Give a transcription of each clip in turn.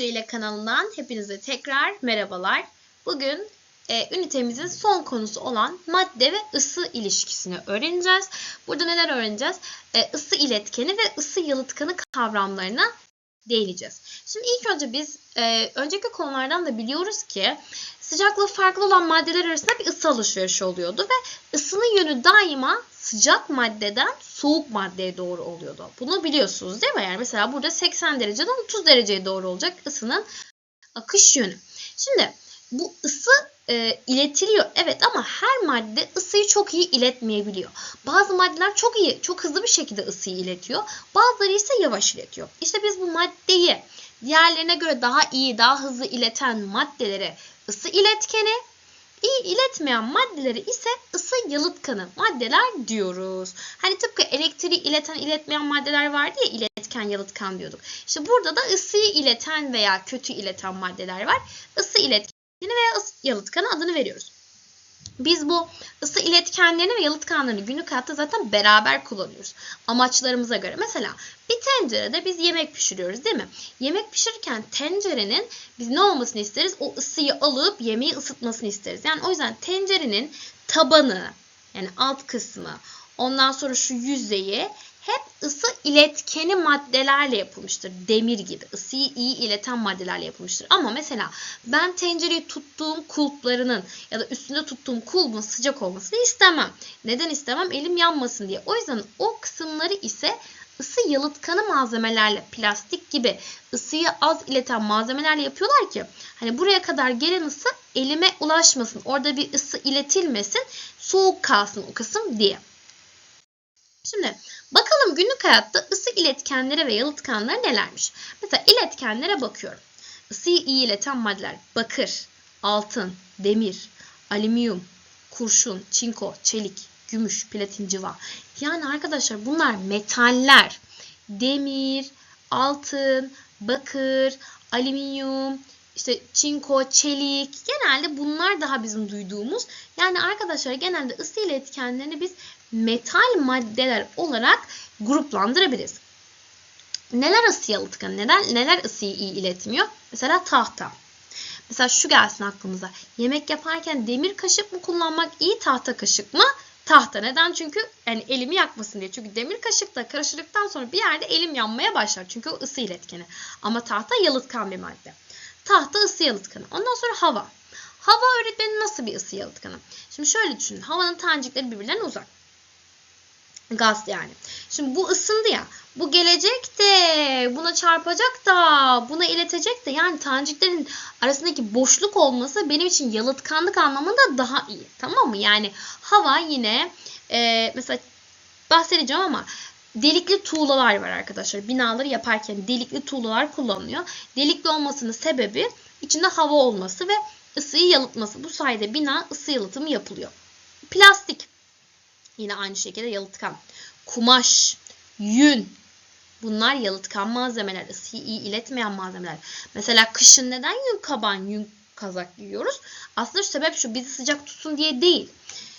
Hoca ile kanalından hepinize tekrar merhabalar. Bugün e, ünitemizin son konusu olan madde ve ısı ilişkisini öğreneceğiz. Burada neler öğreneceğiz? E, ısı iletkeni ve ısı yalıtkanı kavramlarına değineceğiz. Şimdi ilk önce biz e, önceki konulardan da biliyoruz ki sıcaklığı farklı olan maddeler arasında bir ısı alışverişi oluyordu ve ısının yönü daima sıcak maddeden soğuk maddeye doğru oluyordu. Bunu biliyorsunuz değil mi? Yani mesela burada 80 dereceden 30 dereceye doğru olacak ısının akış yönü. Şimdi bu ısı e, iletiliyor evet ama her madde ısıyı çok iyi iletmeyebiliyor. Bazı maddeler çok iyi, çok hızlı bir şekilde ısıyı iletiyor. Bazıları ise yavaş iletiyor. İşte biz bu maddeyi diğerlerine göre daha iyi, daha hızlı ileten maddelere ısı iletkeni, iyi iletmeyen maddeleri ise ısı yalıtkanı maddeler diyoruz. Hani tıpkı elektriği ileten iletmeyen maddeler vardı ya iletken yalıtkan diyorduk. İşte burada da ısıyı ileten veya kötü ileten maddeler var. Isı iletkeni veya ısı yalıtkanı adını veriyoruz. Biz bu ısı iletkenlerini ve yalıtkanlarını günlük hayatta zaten beraber kullanıyoruz. Amaçlarımıza göre. Mesela bir tencerede biz yemek pişiriyoruz değil mi? Yemek pişirirken tencerenin biz ne olmasını isteriz? O ısıyı alıp yemeği ısıtmasını isteriz. Yani o yüzden tencerenin tabanı yani alt kısmı ondan sonra şu yüzeyi hep ısı iletkeni maddelerle yapılmıştır. Demir gibi ısıyı iyi ileten maddelerle yapılmıştır. Ama mesela ben tencereyi tuttuğum kulplarının ya da üstünde tuttuğum kulbun sıcak olmasını istemem. Neden istemem? Elim yanmasın diye. O yüzden o kısımları ise ısı yalıtkanı malzemelerle, plastik gibi ısıyı az ileten malzemelerle yapıyorlar ki hani buraya kadar gelen ısı elime ulaşmasın. Orada bir ısı iletilmesin. Soğuk kalsın o kısım diye. Şimdi bakalım günlük hayatta ısı iletkenleri ve yalıtkanları nelermiş? Mesela iletkenlere bakıyorum. Isıyı iyi ileten maddeler bakır, altın, demir, alüminyum, kurşun, çinko, çelik, gümüş, platin, civa. Yani arkadaşlar bunlar metaller. Demir, altın, bakır, alüminyum, işte çinko, çelik genelde bunlar daha bizim duyduğumuz. Yani arkadaşlar genelde ısı iletkenlerini biz metal maddeler olarak gruplandırabiliriz. Neler ısı yalıtkan, neden neler ısıyı iyi iletmiyor? Mesela tahta. Mesela şu gelsin aklımıza. Yemek yaparken demir kaşık mı kullanmak iyi, tahta kaşık mı? Tahta. Neden? Çünkü yani elimi yakmasın diye. Çünkü demir kaşıkla karıştırdıktan sonra bir yerde elim yanmaya başlar. Çünkü o ısı iletkeni. Ama tahta yalıtkan bir madde. Tahta ısı yalıtkanı. Ondan sonra hava. Hava öğretmenin nasıl bir ısı yalıtkanı? Şimdi şöyle düşünün. Havanın tanecikleri birbirlerine uzak. Gaz yani. Şimdi bu ısındı ya. Bu gelecek de buna çarpacak da buna iletecek de yani taneciklerin arasındaki boşluk olması benim için yalıtkanlık anlamında daha iyi. Tamam mı? Yani hava yine e, mesela bahsedeceğim ama delikli tuğlalar var arkadaşlar. Binaları yaparken delikli tuğlalar kullanılıyor. Delikli olmasının sebebi içinde hava olması ve ısıyı yalıtması. Bu sayede bina ısı yalıtımı yapılıyor. Plastik yine aynı şekilde yalıtkan. Kumaş, yün bunlar yalıtkan malzemeler. Isıyı iyi iletmeyen malzemeler. Mesela kışın neden yün kaban, yün kazak giyiyoruz? Aslında sebep şu bizi sıcak tutsun diye değil.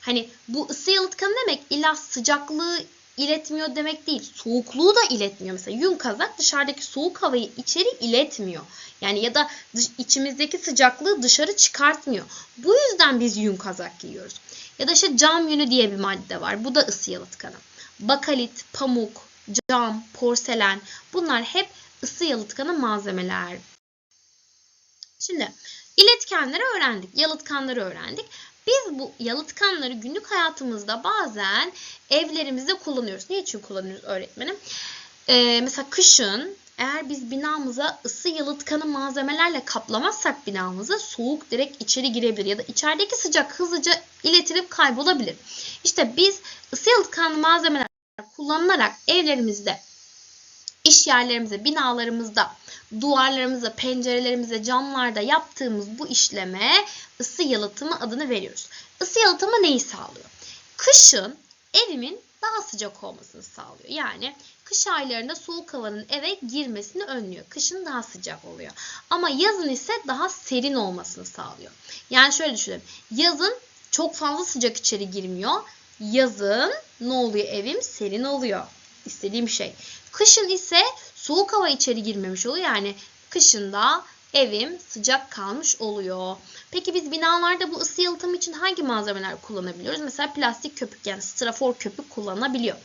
Hani bu ısı yalıtkanı demek illa sıcaklığı iletmiyor demek değil. Soğukluğu da iletmiyor. Mesela yün kazak dışarıdaki soğuk havayı içeri iletmiyor. Yani ya da dış, içimizdeki sıcaklığı dışarı çıkartmıyor. Bu yüzden biz yün kazak giyiyoruz. Ya da işte cam yünü diye bir madde var. Bu da ısı yalıtkanı. Bakalit, pamuk, cam, porselen bunlar hep ısı yalıtkanı malzemeler. Şimdi iletkenleri öğrendik, yalıtkanları öğrendik. Biz bu yalıtkanları günlük hayatımızda bazen evlerimizde kullanıyoruz. Ne için kullanıyoruz öğretmenim? Ee, mesela kışın eğer biz binamıza ısı yalıtkanı malzemelerle kaplamazsak binamızı soğuk direkt içeri girebilir ya da içerideki sıcak hızlıca iletilip kaybolabilir. İşte biz ısı yalıtkanlı malzemeler kullanılarak evlerimizde, iş yerlerimizde, binalarımızda, duvarlarımızda, pencerelerimize, camlarda yaptığımız bu işleme ısı yalıtımı adını veriyoruz. Isı yalıtımı neyi sağlıyor? Kışın evimin daha sıcak olmasını sağlıyor. Yani kış aylarında soğuk havanın eve girmesini önlüyor. Kışın daha sıcak oluyor. Ama yazın ise daha serin olmasını sağlıyor. Yani şöyle düşünelim. Yazın çok fazla sıcak içeri girmiyor. Yazın ne oluyor evim? Serin oluyor. İstediğim şey. Kışın ise soğuk hava içeri girmemiş oluyor. Yani Kışında evim sıcak kalmış oluyor. Peki biz binalarda bu ısı yalıtımı için hangi malzemeler kullanabiliyoruz? Mesela plastik köpük yani strafor köpük kullanabiliyor.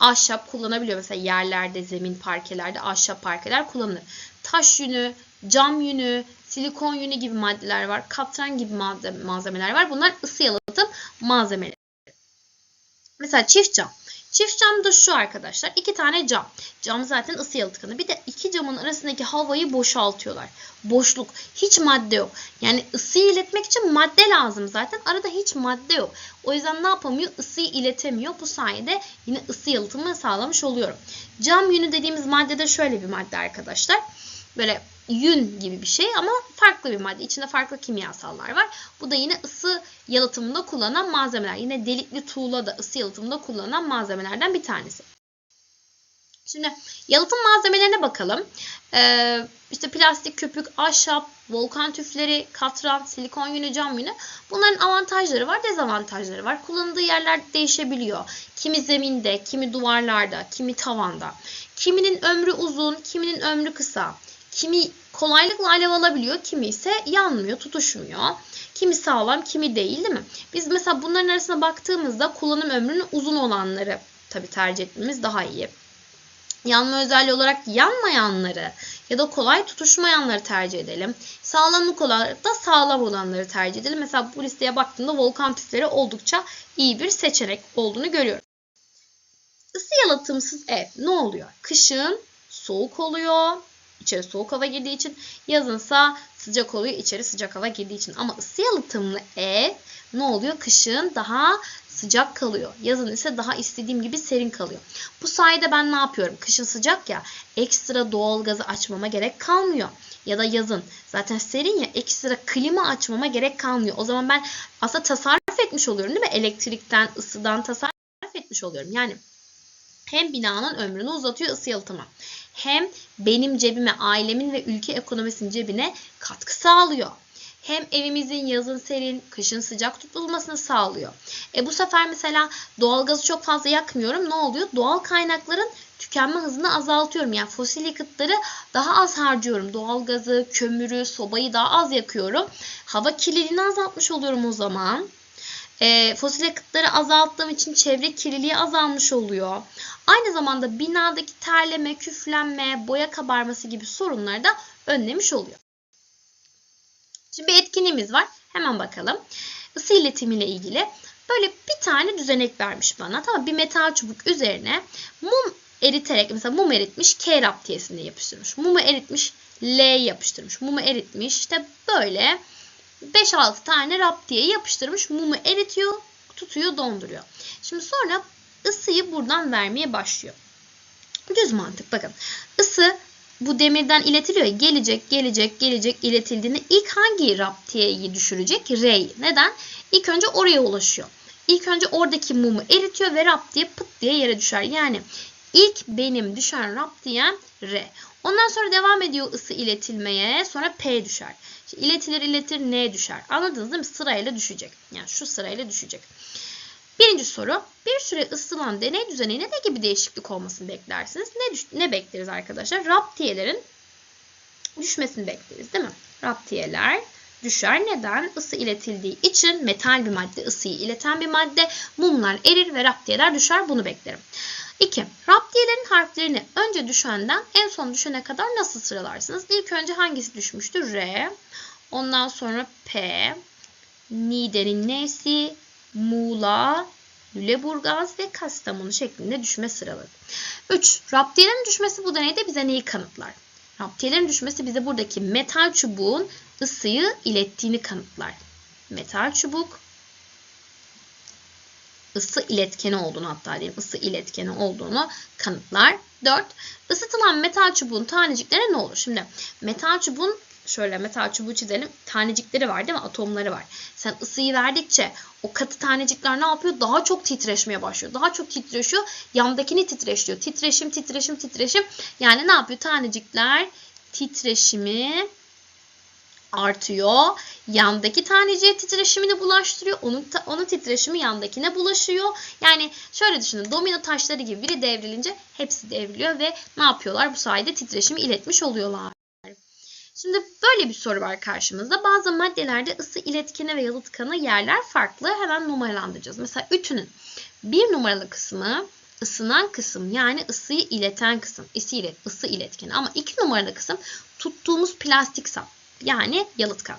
Ahşap kullanabiliyor. Mesela yerlerde, zemin parkelerde ahşap parkeler kullanılır. Taş yünü, cam yünü, silikon yünü gibi maddeler var. Katran gibi malzeme- malzemeler var. Bunlar ısı yalıtım malzemeleri. Mesela çift cam. Çift cam da şu arkadaşlar. iki tane cam. Cam zaten ısı yalıtkanı. Bir de iki camın arasındaki havayı boşaltıyorlar. Boşluk. Hiç madde yok. Yani ısıyı iletmek için madde lazım zaten. Arada hiç madde yok. O yüzden ne yapamıyor? Isıyı iletemiyor. Bu sayede yine ısı yalıtımını sağlamış oluyorum. Cam yünü dediğimiz madde de şöyle bir madde arkadaşlar. Böyle yün gibi bir şey ama farklı bir madde. İçinde farklı kimyasallar var. Bu da yine ısı yalıtımında kullanılan malzemeler. Yine delikli tuğla da ısı yalıtımında kullanılan malzemelerden bir tanesi. Şimdi yalıtım malzemelerine bakalım. Ee, işte plastik köpük, ahşap, volkan tüfleri, katran, silikon yünü, cam yünü. Bunların avantajları var, dezavantajları var. Kullanıldığı yerler değişebiliyor. Kimi zeminde, kimi duvarlarda, kimi tavanda. Kiminin ömrü uzun, kiminin ömrü kısa. Kimi kolaylıkla alev alabiliyor, kimi ise yanmıyor, tutuşmuyor. Kimi sağlam, kimi değil değil mi? Biz mesela bunların arasına baktığımızda kullanım ömrünün uzun olanları tabii tercih etmemiz daha iyi. Yanma özelliği olarak yanmayanları ya da kolay tutuşmayanları tercih edelim. Sağlamlık olarak da sağlam olanları tercih edelim. Mesela bu listeye baktığımda volkan tüfleri oldukça iyi bir seçenek olduğunu görüyorum. Isı yalıtımsız ev ne oluyor? Kışın soğuk oluyor. İçeri soğuk hava girdiği için yazınsa sıcak oluyor içeri sıcak hava girdiği için. Ama ısı yalıtımlı ev ne oluyor? Kışın daha sıcak kalıyor. Yazın ise daha istediğim gibi serin kalıyor. Bu sayede ben ne yapıyorum? Kışın sıcak ya ekstra doğalgazı açmama gerek kalmıyor. Ya da yazın zaten serin ya ekstra klima açmama gerek kalmıyor. O zaman ben aslında tasarruf etmiş oluyorum değil mi? Elektrikten, ısıdan tasarruf etmiş oluyorum. Yani hem binanın ömrünü uzatıyor ısı yalıtımı. Hem benim cebime, ailemin ve ülke ekonomisinin cebine katkı sağlıyor. Hem evimizin yazın serin, kışın sıcak tutulmasını sağlıyor. E bu sefer mesela doğalgazı çok fazla yakmıyorum. Ne oluyor? Doğal kaynakların tükenme hızını azaltıyorum. Yani fosil yakıtları daha az harcıyorum. Doğalgazı, kömürü, sobayı daha az yakıyorum. Hava kirliliğini azaltmış oluyorum o zaman. E, fosil yakıtları azalttığım için çevre kirliliği azalmış oluyor. Aynı zamanda binadaki terleme, küflenme, boya kabarması gibi sorunları da önlemiş oluyor. Şimdi bir etkinliğimiz var. Hemen bakalım. Isı iletimiyle ilgili böyle bir tane düzenek vermiş bana. Tamam bir metal çubuk üzerine mum eriterek mesela mum eritmiş K raptiyesinde yapıştırmış. Mumu eritmiş L yapıştırmış. Mumu eritmiş işte böyle 5-6 tane raptiye yapıştırmış. Mumu eritiyor, tutuyor, donduruyor. Şimdi sonra ısıyı buradan vermeye başlıyor. Düz mantık bakın. Isı bu demirden iletiliyor. Gelecek, gelecek, gelecek iletildiğinde ilk hangi raptiyeyi düşürecek? R'yi. Neden? İlk önce oraya ulaşıyor. İlk önce oradaki mumu eritiyor ve raptiye pıt diye yere düşer. Yani ilk benim düşen raptiyem R. Ondan sonra devam ediyor ısı iletilmeye. Sonra P düşer. İşte iletilir iletilir N düşer. Anladınız değil mi? Sırayla düşecek. Yani şu sırayla düşecek. Birinci soru. Bir süre ısıtılan deney düzenine ne gibi değişiklik olmasını beklersiniz? Ne, ne bekleriz arkadaşlar? Raptiyelerin düşmesini bekleriz değil mi? Raptiyeler düşer. Neden? Isı iletildiği için metal bir madde, ısıyı ileten bir madde. Mumlar erir ve raptiyeler düşer. Bunu beklerim. 2. Raptiyelerin harflerini önce düşenden en son düşene kadar nasıl sıralarsınız? İlk önce hangisi düşmüştür? R. Ondan sonra P. Niğde'nin N'si, Muğla, Lüleburgaz ve Kastamonu şeklinde düşme sıraları. 3. Raptiyelerin düşmesi bu deneyde bize neyi kanıtlar? Raptiyelerin düşmesi bize buradaki metal çubuğun ısıyı ilettiğini kanıtlar. Metal çubuk ısı iletkeni olduğunu hatta diyeyim ısı iletkeni olduğunu kanıtlar. 4. Isıtılan metal çubuğun tanecikleri ne olur? Şimdi metal çubuğun şöyle metal çubuğu çizelim. Tanecikleri var değil mi? Atomları var. Sen ısıyı verdikçe o katı tanecikler ne yapıyor? Daha çok titreşmeye başlıyor. Daha çok titreşiyor. Yandakini titreşiyor. Titreşim, titreşim, titreşim. Yani ne yapıyor? Tanecikler titreşimi artıyor. Yandaki taneciğe titreşimini bulaştırıyor. Onun, onun titreşimi yandakine bulaşıyor. Yani şöyle düşünün. Domino taşları gibi biri devrilince hepsi devriliyor ve ne yapıyorlar? Bu sayede titreşimi iletmiş oluyorlar. Şimdi böyle bir soru var karşımızda. Bazı maddelerde ısı iletkeni ve yalıtkanı yerler farklı. Hemen numaralandıracağız. Mesela ütünün bir numaralı kısmı ısınan kısım yani ısıyı ileten kısım. Isı, ilet, ısı iletkeni. Ama iki numaralı kısım tuttuğumuz plastik sap yani yalıtkan.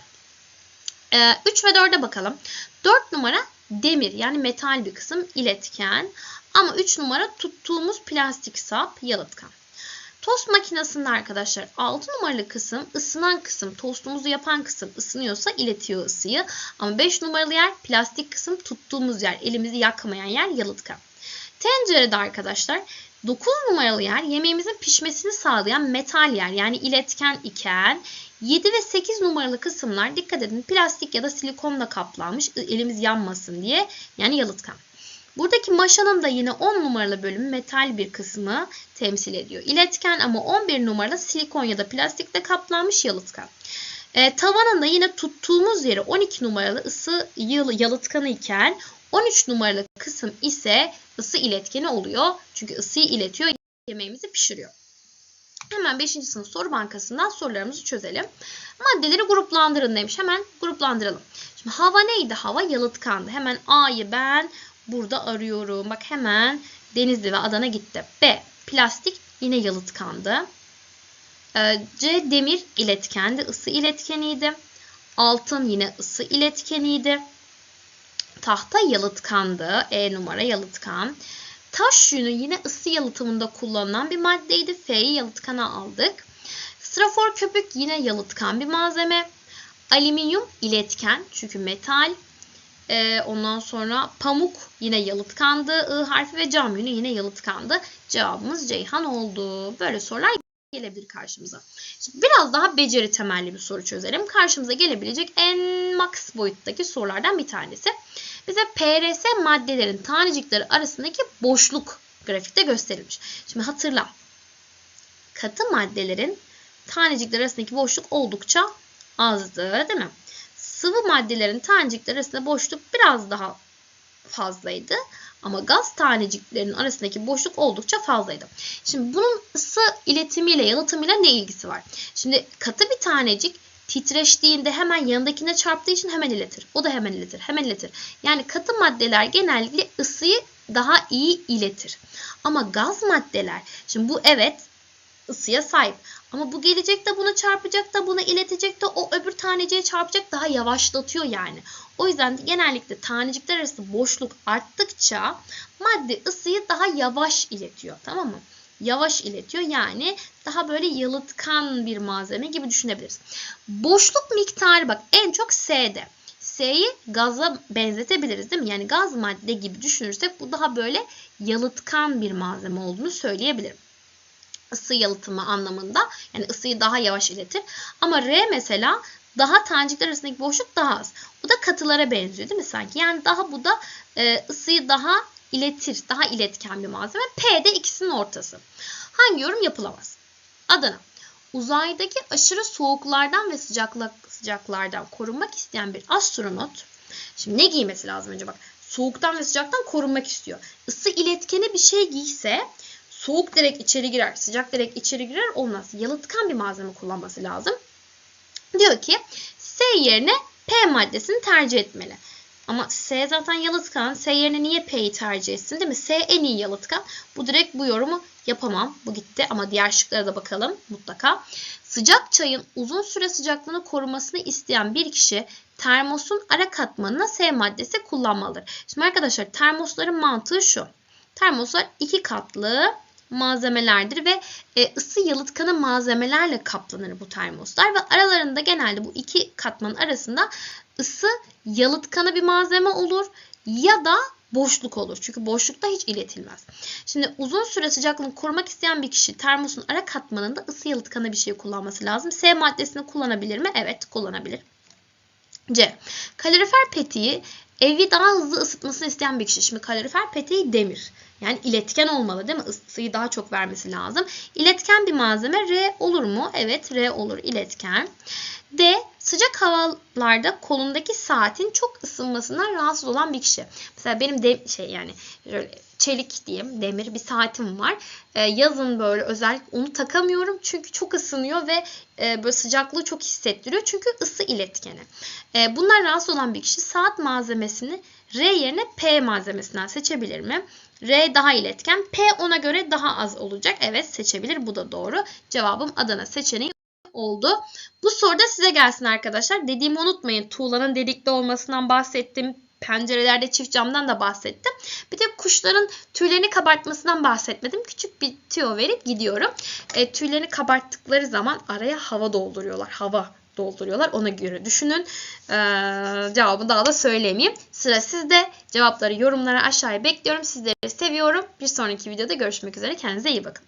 3 ve 4'e bakalım. 4 numara demir yani metal bir kısım iletken. Ama 3 numara tuttuğumuz plastik sap yalıtkan. Tost makinesinde arkadaşlar 6 numaralı kısım ısınan kısım, tostumuzu yapan kısım ısınıyorsa iletiyor ısıyı. Ama 5 numaralı yer plastik kısım tuttuğumuz yer, elimizi yakmayan yer yalıtkan. Tencerede arkadaşlar 9 numaralı yer yemeğimizin pişmesini sağlayan metal yer yani iletken iken 7 ve 8 numaralı kısımlar dikkat edin plastik ya da silikonla kaplanmış elimiz yanmasın diye yani yalıtkan. Buradaki maşanın da yine 10 numaralı bölüm metal bir kısmı temsil ediyor. İletken ama 11 numaralı silikon ya da plastikle kaplanmış yalıtkan. E, tavanın da yine tuttuğumuz yeri 12 numaralı ısı yalıtkanı iken 13 numaralı kısım ise ısı iletkeni oluyor. Çünkü ısıyı iletiyor, yemeğimizi pişiriyor. Hemen 5. sınıf soru bankasından sorularımızı çözelim. Maddeleri gruplandırın demiş. Hemen gruplandıralım. Şimdi hava neydi? Hava yalıtkandı. Hemen A'yı ben burada arıyorum. Bak hemen Denizli ve Adana gitti. B. Plastik yine yalıtkandı. Ee, C. Demir iletkendi. ısı iletkeniydi. Altın yine ısı iletkeniydi. Tahta yalıtkandı. E numara yalıtkan. Taş yünü yine ısı yalıtımında kullanılan bir maddeydi. F'yi yalıtkana aldık. Strafor köpük yine yalıtkan bir malzeme. Alüminyum iletken çünkü metal. Ee, ondan sonra pamuk yine yalıtkandı. I harfi ve cam yünü yine yalıtkandı. Cevabımız Ceyhan oldu. Böyle sorular gelebilir karşımıza. Şimdi biraz daha beceri temelli bir soru çözelim. Karşımıza gelebilecek en max boyuttaki sorulardan bir tanesi. Bize PRS maddelerin tanecikleri arasındaki boşluk grafikte gösterilmiş. Şimdi hatırla. Katı maddelerin tanecikler arasındaki boşluk oldukça azdı değil mi? Sıvı maddelerin tanecikler arasında boşluk biraz daha fazlaydı. Ama gaz taneciklerinin arasındaki boşluk oldukça fazlaydı. Şimdi bunun ısı iletimiyle, yalıtımıyla ne ilgisi var? Şimdi katı bir tanecik titreştiğinde hemen yanındakine çarptığı için hemen iletir. O da hemen iletir, hemen iletir. Yani katı maddeler genellikle ısıyı daha iyi iletir. Ama gaz maddeler, şimdi bu evet ısıya sahip. Ama bu gelecek de buna çarpacak da buna iletecek de o öbür taneciğe çarpacak daha yavaşlatıyor yani. O yüzden genellikle tanecikler arası boşluk arttıkça madde ısıyı daha yavaş iletiyor. Tamam mı? Yavaş iletiyor yani daha böyle yalıtkan bir malzeme gibi düşünebiliriz. Boşluk miktarı bak en çok S'de. S'yi gaza benzetebiliriz değil mi? Yani gaz madde gibi düşünürsek bu daha böyle yalıtkan bir malzeme olduğunu söyleyebilirim ısı yalıtımı anlamında. Yani ısıyı daha yavaş iletir. Ama R mesela daha tanecikler arasındaki boşluk daha az. Bu da katılara benziyor değil mi sanki? Yani daha bu da e, ısıyı daha iletir, daha iletken bir malzeme. P de ikisinin ortası. Hangi yorum yapılamaz? Adana. Uzaydaki aşırı soğuklardan ve sıcaklık, sıcaklardan korunmak isteyen bir astronot Şimdi ne giymesi lazım önce bak. Soğuktan ve sıcaktan korunmak istiyor. Isı iletkeni bir şey giyse soğuk direkt içeri girer, sıcak direkt içeri girer olmaz. Yalıtkan bir malzeme kullanması lazım. Diyor ki S yerine P maddesini tercih etmeli. Ama S zaten yalıtkan. S yerine niye P'yi tercih etsin değil mi? S en iyi yalıtkan. Bu direkt bu yorumu yapamam. Bu gitti ama diğer şıklara da bakalım mutlaka. Sıcak çayın uzun süre sıcaklığını korumasını isteyen bir kişi termosun ara katmanına S maddesi kullanmalıdır. Şimdi arkadaşlar termosların mantığı şu. Termoslar iki katlı malzemelerdir ve e, ısı yalıtkanı malzemelerle kaplanır bu termoslar ve aralarında genelde bu iki katmanın arasında ısı yalıtkanı bir malzeme olur ya da boşluk olur. Çünkü boşlukta hiç iletilmez. Şimdi uzun süre sıcaklığını korumak isteyen bir kişi termosun ara katmanında ısı yalıtkanı bir şey kullanması lazım. S maddesini kullanabilir mi? Evet kullanabilir. C. Kalorifer petiği evi daha hızlı ısıtmasını isteyen bir kişi. Şimdi kalorifer peteği demir. Yani iletken olmalı değil mi? Isıyı daha çok vermesi lazım. İletken bir malzeme R olur mu? Evet R olur iletken. D. Sıcak havalarda kolundaki saatin çok ısınmasından rahatsız olan bir kişi. Mesela benim de şey yani çelik diyeyim demir bir saatim var. E, yazın böyle özellikle onu takamıyorum çünkü çok ısınıyor ve e, böyle sıcaklığı çok hissettiriyor. Çünkü ısı iletkeni. E, bunlar rahatsız olan bir kişi saat malzemesini R yerine P malzemesinden seçebilir mi? R daha iletken, P ona göre daha az olacak. Evet seçebilir. Bu da doğru. Cevabım Adana seçeneği oldu. Bu soruda size gelsin arkadaşlar. Dediğimi unutmayın. Tuğlanın delikli olmasından bahsettim. Pencerelerde çift camdan da bahsettim. Bir de kuşların tüylerini kabartmasından bahsetmedim. Küçük bir tüyo verip gidiyorum. E, tüylerini kabarttıkları zaman araya hava dolduruyorlar. Hava dolduruyorlar. Ona göre düşünün. Ee, cevabı daha da söylemeyeyim. Sıra sizde. Cevapları yorumlara aşağıya bekliyorum. Sizleri seviyorum. Bir sonraki videoda görüşmek üzere. Kendinize iyi bakın.